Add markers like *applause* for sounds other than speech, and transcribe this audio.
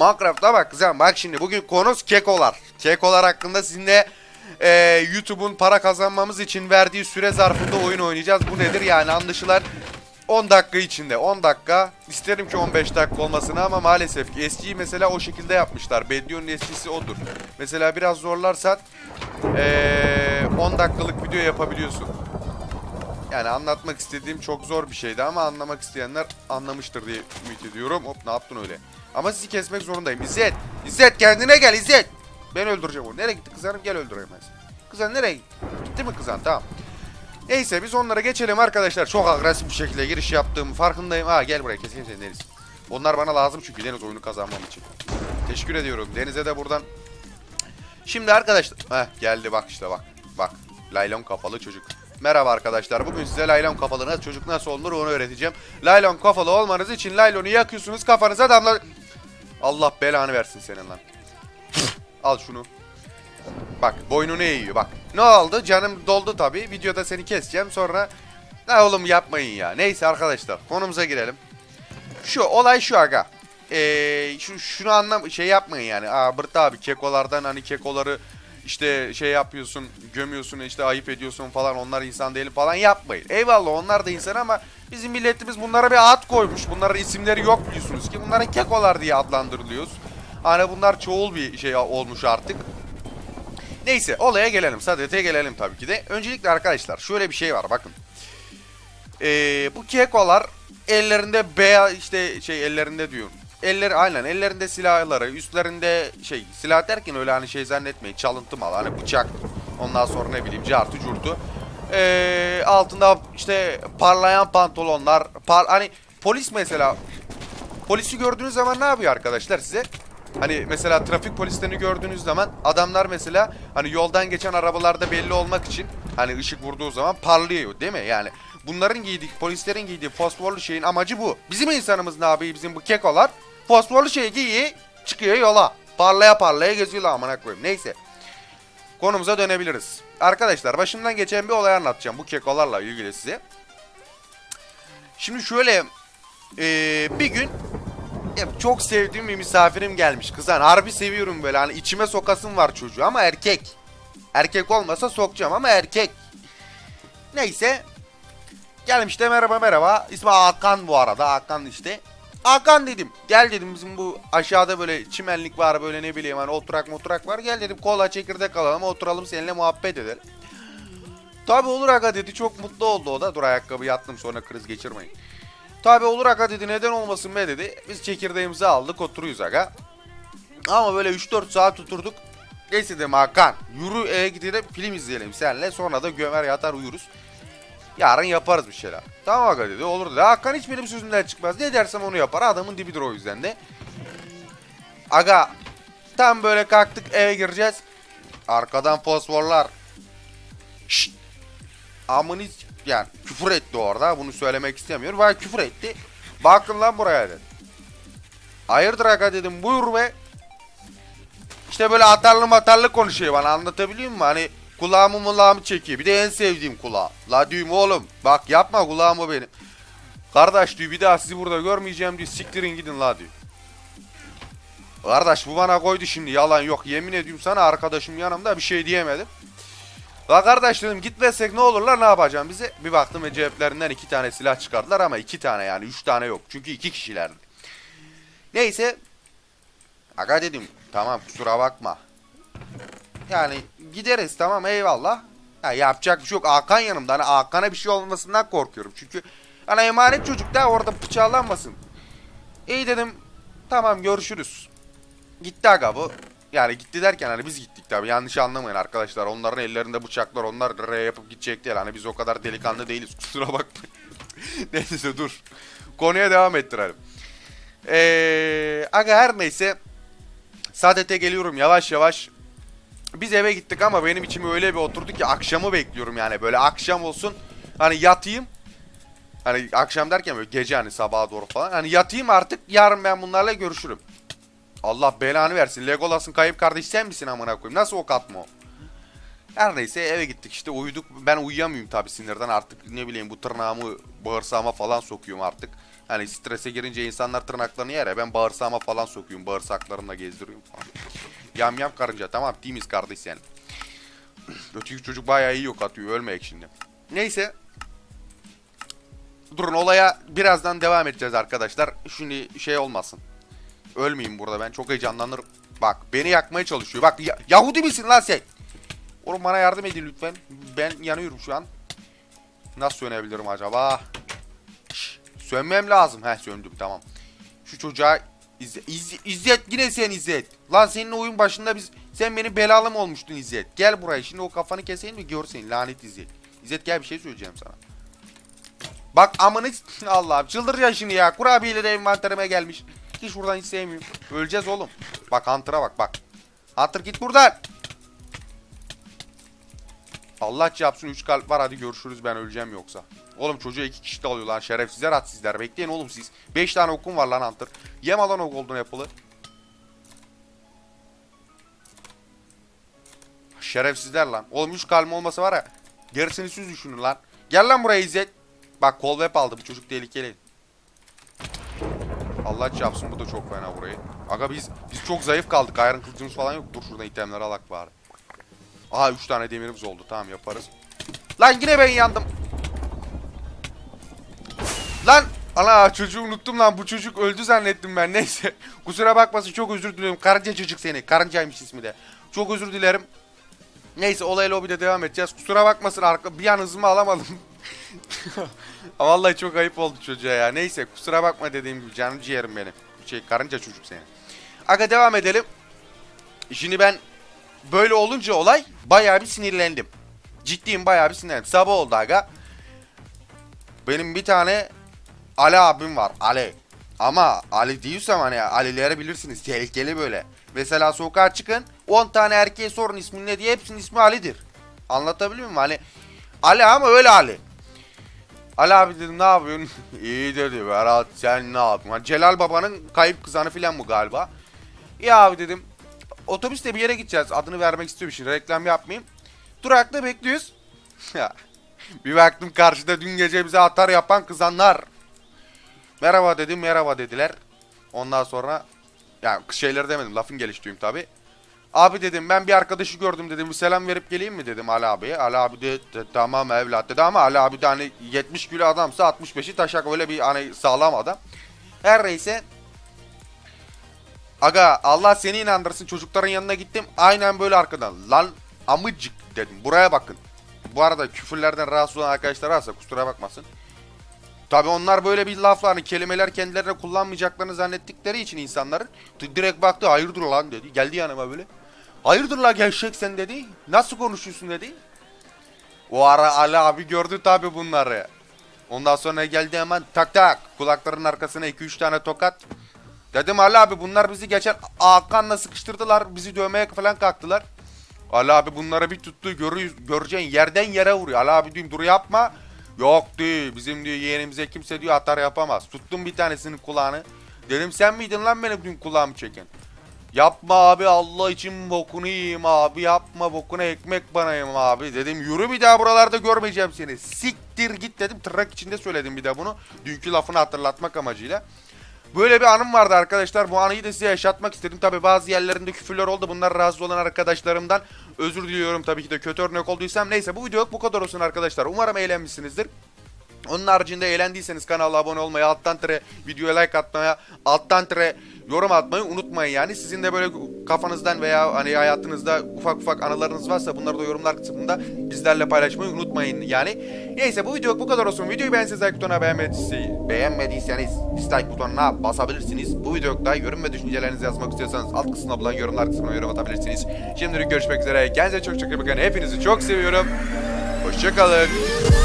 Minecraft'a bak kızım bak şimdi bugün konumuz kekolar. Kekolar hakkında sizinle e, YouTube'un para kazanmamız için verdiği süre zarfında oyun oynayacağız. Bu nedir yani anlaşılan 10 dakika içinde 10 dakika isterim ki 15 dakika olmasını ama maalesef ki eskiyi mesela o şekilde yapmışlar. Bedion'un eskisi odur. Mesela biraz zorlarsan e, 10 dakikalık video yapabiliyorsun. Yani anlatmak istediğim çok zor bir şeydi ama anlamak isteyenler anlamıştır diye ümit ediyorum. Hop ne yaptın öyle? Ama sizi kesmek zorundayım. İzzet! İzzet kendine gel İzzet! Ben öldüreceğim onu. Nereye gitti kızanım? Gel öldüreyim ben seni. Kızan nereye gitti? Gitti mi kızan? Tamam. Neyse biz onlara geçelim arkadaşlar. Çok agresif bir şekilde giriş yaptığım farkındayım. Ha gel buraya keseyim seni Deniz. Onlar bana lazım çünkü Deniz oyunu kazanmam için. Teşekkür ediyorum. Deniz'e de buradan. Şimdi arkadaşlar. Heh geldi bak işte bak. Bak. Laylon kafalı çocuk. Merhaba arkadaşlar. Bugün size laylon kafalı nasıl çocuk nasıl olunur onu öğreteceğim. Laylon kafalı olmanız için laylonu yakıyorsunuz kafanıza damla... Allah belanı versin senin lan. Al şunu. Bak boynunu eğiyor bak. Ne oldu? Canım doldu tabi. Videoda seni keseceğim sonra... Ne oğlum yapmayın ya. Neyse arkadaşlar konumuza girelim. Şu olay şu aga. Ee, şu şunu anlam şey yapmayın yani. Aa Bırt abi kekolardan hani kekoları işte şey yapıyorsun, gömüyorsun, işte ayıp ediyorsun falan. Onlar insan değil falan yapmayın. Eyvallah onlar da insan ama bizim milletimiz bunlara bir ad koymuş. Bunların isimleri yok biliyorsunuz ki. Bunların kekolar diye adlandırılıyoruz. Hani bunlar çoğul bir şey olmuş artık. Neyse olaya gelelim. Sadete gelelim tabii ki de. Öncelikle arkadaşlar şöyle bir şey var bakın. Ee, bu kekolar ellerinde beyaz işte şey ellerinde diyorum. Elleri aynen ellerinde silahları, üstlerinde şey silah derken öyle hani şey zannetmeyin çalıntı mal hani bıçak ondan sonra ne bileyim cartı curtu. Ee, altında işte parlayan pantolonlar, par hani polis mesela polisi gördüğünüz zaman ne yapıyor arkadaşlar size? Hani mesela trafik polislerini gördüğünüz zaman adamlar mesela hani yoldan geçen arabalarda belli olmak için hani ışık vurduğu zaman parlıyor değil mi? Yani bunların giydiği polislerin giydiği fosforlu şeyin amacı bu. Bizim insanımız ne yapıyor bizim bu kekolar? Fosforlu şey giyiyor çıkıyor yola. Parlaya parlaya geziyorlar amına koyayım. Neyse. Konumuza dönebiliriz. Arkadaşlar başımdan geçen bir olay anlatacağım bu kekolarla ilgili size. Şimdi şöyle eee, bir gün çok sevdiğim bir misafirim gelmiş kızan. Harbi seviyorum böyle hani içime sokasım var çocuğu ama erkek. Erkek olmasa sokacağım ama erkek. Neyse. Gelmiş de merhaba merhaba. İsmi Hakan bu arada. Hakan işte. Hakan dedim. Gel dedim bizim bu aşağıda böyle çimenlik var böyle ne bileyim hani oturak moturak var. Gel dedim kola çekirdek alalım oturalım seninle muhabbet edelim. Tabi olur aga dedi çok mutlu oldu o da. Dur ayakkabı yattım sonra kriz geçirmeyin. Tabi olur aga dedi neden olmasın be dedi. Biz çekirdeğimizi aldık oturuyoruz aga. Ama böyle 3-4 saat oturduk. Neyse dedim Hakan yürü eve gidelim film izleyelim senle sonra da gömer yatar uyuruz. Yarın yaparız bir şeyler. Tamam aga dedi olur dedi. Hakan hiç benim sözümden çıkmaz. Ne dersem onu yapar. Adamın dibidir o yüzden de. Aga tam böyle kalktık eve gireceğiz. Arkadan fosforlar. Şşt. Amını yani küfür etti orada. Bunu söylemek istemiyorum. Vay küfür etti. Bakın lan buraya dedi. Hayırdır aga dedim buyur be. İşte böyle atarlı matarlı konuşuyor bana anlatabiliyor muyum? Hani kulağımı mulağımı çekiyor. Bir de en sevdiğim kulağı. La diyorum oğlum bak yapma kulağımı benim. Kardeş diyor bir daha sizi burada görmeyeceğim diyor. Siktirin gidin la diyor. Kardeş bu bana koydu şimdi yalan yok. Yemin ediyorum sana arkadaşım yanımda bir şey diyemedim. La kardeş dedim gitmezsek ne olurlar ne yapacağım bize? Bir baktım ve ceplerinden iki tane silah çıkardılar ama iki tane yani üç tane yok. Çünkü iki kişilerdi. Neyse. Aga dedim tamam kusura bakma. Yani gideriz tamam eyvallah. Ya yapacak bir şey yok. Hakan yanımda. Hani Hakan'a bir şey olmasından korkuyorum. Çünkü hani emanet çocuk da orada bıçaklanmasın. İyi dedim. Tamam görüşürüz. Gitti aga bu. Yani gitti derken hani biz gittik tabi yanlış anlamayın arkadaşlar. Onların ellerinde bıçaklar onlar R yapıp gidecek değil. Hani biz o kadar delikanlı değiliz *laughs* kusura bakmayın. *laughs* neyse dur. Konuya devam ettirelim. Eee aga her neyse. Saadet'e geliyorum yavaş yavaş. Biz eve gittik ama benim içime öyle bir oturdu ki akşamı bekliyorum yani. Böyle akşam olsun hani yatayım. Hani akşam derken böyle gece hani sabaha doğru falan. Hani yatayım artık yarın ben bunlarla görüşürüm. Allah belanı versin. Legolas'ın kayıp kardeş sen misin amına koyayım? Nasıl ok atma o? Her neyse eve gittik işte uyuduk. Ben uyuyamıyorum tabii sinirden artık ne bileyim bu tırnağımı bağırsağıma falan sokuyorum artık. Hani strese girince insanlar tırnaklarını yer ya ben bağırsağıma falan sokuyorum. Bağırsaklarımla gezdiriyorum falan. Yam yam karınca tamam temiz kardeş yani. *clears throat* Öteki çocuk bayağı iyi yok atıyor ölmeyek şimdi. Neyse. Durun olaya birazdan devam edeceğiz arkadaşlar. Şimdi şey olmasın. Ölmeyeyim burada ben çok heyecanlanırım. Bak beni yakmaya çalışıyor. Bak ya- Yahudi misin lan sen? Oğlum bana yardım edin lütfen. Ben yanıyorum şu an. Nasıl sönebilirim acaba? Şş, sönmem lazım. Heh söndüm tamam. Şu çocuğa İzzet, İzzet, İzzet yine sen İzzet. Lan senin oyun başında biz sen benim belalı mı olmuştun İzzet? Gel buraya şimdi o kafanı keseyim mi görsen lanet İzzet. İzzet gel bir şey söyleyeceğim sana. Bak amını *laughs* Allah'ım çıldıracaksın şimdi ya. Kurabiyeleri envanterime gelmiş. Hiç buradan hiç sevmiyorum. Öleceğiz oğlum. Bak Hunter'a bak bak. Hunter git buradan. Allah yapsın 3 kalp var hadi görüşürüz ben öleceğim yoksa. Oğlum çocuğa 2 kişi de alıyor lan şerefsizler at sizler. Bekleyin oğlum siz. 5 tane okum var lan Hunter. Yem alan o golden apple'ı. Şerefsizler lan. Oğlum 3 kalbim olmasa var ya. Gerisini siz düşünün lan. Gel lan buraya İzzet. Bak kol web aldı bu çocuk tehlikeli. Allah çarpsın bu da çok fena burayı. Aga biz biz çok zayıf kaldık. Iron kılıcımız falan yok. Dur şuradan itemleri alak bari. Aha 3 tane demirimiz oldu. Tamam yaparız. Lan yine ben yandım. Lan ana çocuğu unuttum lan. Bu çocuk öldü zannettim ben. *laughs* Neyse. Kusura bakmasın çok özür diliyorum. Karınca çocuk seni. Karıncaymış ismi de. Çok özür dilerim. Neyse olay lobide devam edeceğiz. Kusura bakmasın arka bir an hızımı alamadım. *laughs* Vallahi çok ayıp oldu çocuğa ya. Neyse kusura bakma dediğim gibi canım ciğerim benim. Şey karınca çocuk seni. Aga devam edelim. Şimdi ben böyle olunca olay bayağı bir sinirlendim. Ciddiyim bayağı bir sinirlendim. Sabah oldu aga. Benim bir tane Ali abim var. Ali. Ama Ali değilsem hani Ali'leri bilirsiniz. Tehlikeli böyle. Mesela sokağa çıkın 10 tane erkeğe sorun ismini ne diye hepsinin ismi Ali'dir. Anlatabiliyor muyum? Hani Ali ama öyle Ali. Ali abi dedim ne yapıyorsun? *laughs* İyi dedi Berat sen ne yapıyorsun? Hani Celal babanın kayıp kızanı filan bu galiba. İyi abi dedim. Otobüste bir yere gideceğiz. Adını vermek istiyorum şimdi. Reklam yapmayayım. Durakta bekliyoruz. *laughs* bir baktım karşıda dün gece bize atar yapan kızanlar. Merhaba dedim merhaba dediler. Ondan sonra yani şeyleri demedim lafın geliştireyim tabi. Abi dedim ben bir arkadaşı gördüm dedim bir selam verip geleyim mi dedim Ali abiye. Ali abi de, de tamam evlat dedi ama Ali abi de hani 70 kilo adamsa 65'i taşak öyle bir hani sağlam adam. Her neyse. Aga Allah seni inandırsın çocukların yanına gittim. Aynen böyle arkadan. Lan amıcık dedim buraya bakın. Bu arada küfürlerden rahatsız olan arkadaşlar varsa kusura bakmasın. Tabi onlar böyle bir laflarını, kelimeler kendilerine kullanmayacaklarını zannettikleri için insanların direkt baktı hayırdır lan dedi. Geldi yanıma böyle. Hayırdır lan gevşek sen dedi. Nasıl konuşuyorsun dedi. O ara Ali abi gördü tabi bunları. Ondan sonra geldi hemen tak tak kulaklarının arkasına 2-3 tane tokat. Dedim Ali abi bunlar bizi geçen Hakan'la sıkıştırdılar. Bizi dövmeye falan kalktılar. Ali abi bunları bir tuttu görü, göreceğin yerden yere vuruyor. Ali abi diyorum dur yapma. Yok diyor bizim diyor yeğenimize kimse diyor atar yapamaz. Tuttum bir tanesinin kulağını. Dedim sen miydin lan benim dün kulağımı çeken? Yapma abi Allah için bokunu yiyeyim abi yapma bokuna ekmek banayım abi dedim yürü bir daha buralarda görmeyeceğim seni siktir git dedim tırnak içinde söyledim bir de bunu dünkü lafını hatırlatmak amacıyla. Böyle bir anım vardı arkadaşlar. Bu anıyı da size yaşatmak istedim. Tabi bazı yerlerinde küfürler oldu. Bunlar rahatsız olan arkadaşlarımdan özür diliyorum tabii ki de kötü örnek olduysam. Neyse bu video bu kadar olsun arkadaşlar. Umarım eğlenmişsinizdir. Onun haricinde eğlendiyseniz kanala abone olmayı, alttan tire videoya like atmaya, alttan tire yorum atmayı unutmayın yani. Sizin de böyle kafanızdan veya hani hayatınızda ufak ufak anılarınız varsa bunları da yorumlar kısmında bizlerle paylaşmayı unutmayın yani. Neyse bu video bu kadar olsun. Videoyu beğendiyseniz like butonuna beğenmediyseniz, dislike butonuna basabilirsiniz. Bu videoda yorum ve düşüncelerinizi yazmak istiyorsanız alt kısmına bulan yorumlar kısmına yorum atabilirsiniz. Şimdilik görüşmek üzere. Kendinize çok çok iyi bakın. Hepinizi çok seviyorum. Hoşçakalın.